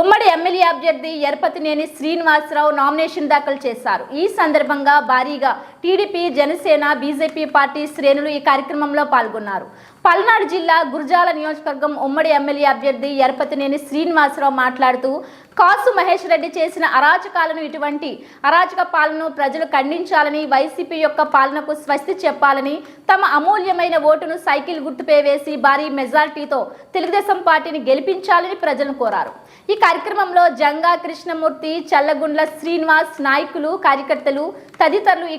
ఉమ్మడి ఎమ్మెల్యే అభ్యర్థి ఎర్పతినేని శ్రీనివాసరావు నామినేషన్ దాఖలు చేశారు. ఈ సందర్భంగా భారీగా టీడీపీ జనసేన బీజేపీ పార్టీ శ్రేణులు ఈ కార్యక్రమంలో పాల్గొన్నారు. పల్నాడు జిల్లా గురజాల నియోజకవర్గం ఉమ్మడి ఎమ్మెల్యే అభ్యర్థి ఎరపతినేని శ్రీనివాసరావు మాట్లాడుతూ కాసు మహేష్ రెడ్డి చేసిన అరాచకాలను ఇటువంటి అరాచక పాలనను ప్రజలు ఖండించాలని వైసీపీ యొక్క పాలనకు స్వస్తి చెప్పాలని తమ అమూల్యమైన ఓటును సైకిల్ గుర్తుపై వేసి భారీ మెజార్టీతో తెలుగుదేశం పార్టీని గెలిపించాలని ప్రజలను కోరారు. ఈ కార్యక్రమంలో జంగా కృష్ణమూర్తి చల్లగుండ్ల శ్రీనివాస్ నాయకులు కార్యకర్తలు తదితరులు ఈ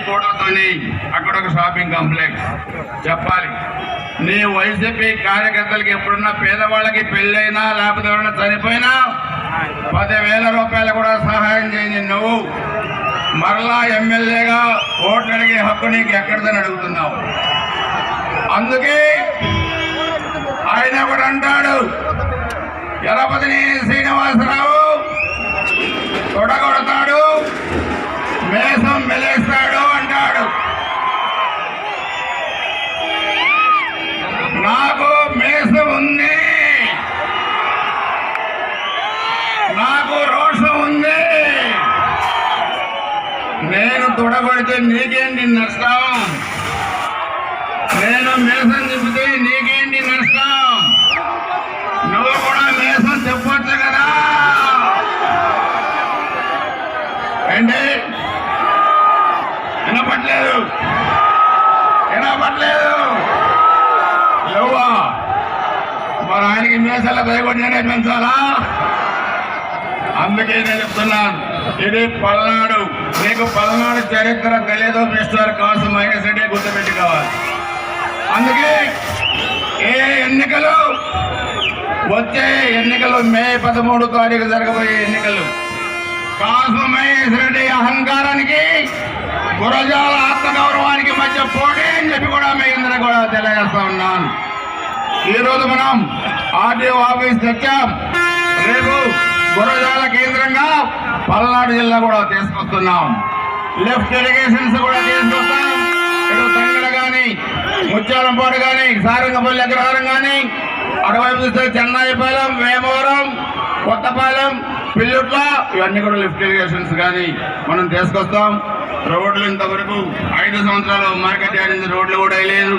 వెయ్యి అక్కడ ఒక షాపింగ్ కాంప్లెక్స్. చెప్పాలి. నీ వైసీపీ కార్యకర్తలకి ఎప్పుడున్నా పేదవాళ్ళకి పెళ్ళైనా లేకపోతే ఎవరైనా చనిపోయినా పదివేల రూపాయలు కూడా సహాయం చేయని నువ్వు మరలా ఎమ్మెల్యేగా ఓట్లు అడిగే హక్కు నీకు ఎక్కడిదని అడుగుతున్నావు. అందుకే ఆయన కూడా అంటాడు ఎరపతిని శ్రీనివాసరావు రోషం ఉంది. నాకు రోషం ఉంది. నేను తొడగొడితే నీకేంటి నష్టం? నేను మేసం చెప్తే నీకేంటి నష్టం? నువ్వు కూడా మేసం చెప్పొచ్చు కదా? ఏంటి? వినపట్లేదు వినపట్లేదు మరి ఆయనకి మీసాల భయపడినే పెంచాలా? అందుకే నేను చెప్తున్నాను ఇది పల్నాడు. మీకు పల్నాడు చరిత్ర తెలియదు మిస్టర్ కాసు మైనస్ అంటే గుర్తుపెట్టుకోవాలి. అందుకే ఏ ఎన్నికలు వచ్చే ఎన్నికలు మే పదమూడు తారీఖు జరగబోయే ఎన్నికలు. కాసు మహేష్ రెడ్డి అహంకారానికి గురజాల ఆత్మగౌరవానికి మధ్య పోటీ అని చెప్పి కూడా మీ అందరూ కూడా తెలియజేస్తా ఉన్నాను. ఈ రోజు మనం ఆర్టీఓ ఆఫీస్ తెచ్చాం రేపు గురజాల కేంద్రంగా పల్నాడు జిల్లా కూడా తీసుకొస్తున్నాం. లెఫ్ట్ ఇరిగేషన్స్ కూడా తీసుకొస్తాం. ఇటు తంగడ కానీ ముత్యాలంపాడు కానీ సారంగపల్లి అగ్రహారం కానీ అటువైపు చూస్తే చెన్నాయిపాలెం వేమవరం కొత్తపాలెం పిల్లుట్ల ఇవన్నీ కూడా లిఫ్ట్ ఇరిగేషన్స్ కానీ మనం తీసుకొస్తాం. రోడ్లు ఇంతవరకు ఐదు సంవత్సరాలు మార్కెట్ యార్డ్ రోడ్లు కూడా వేయలేదు.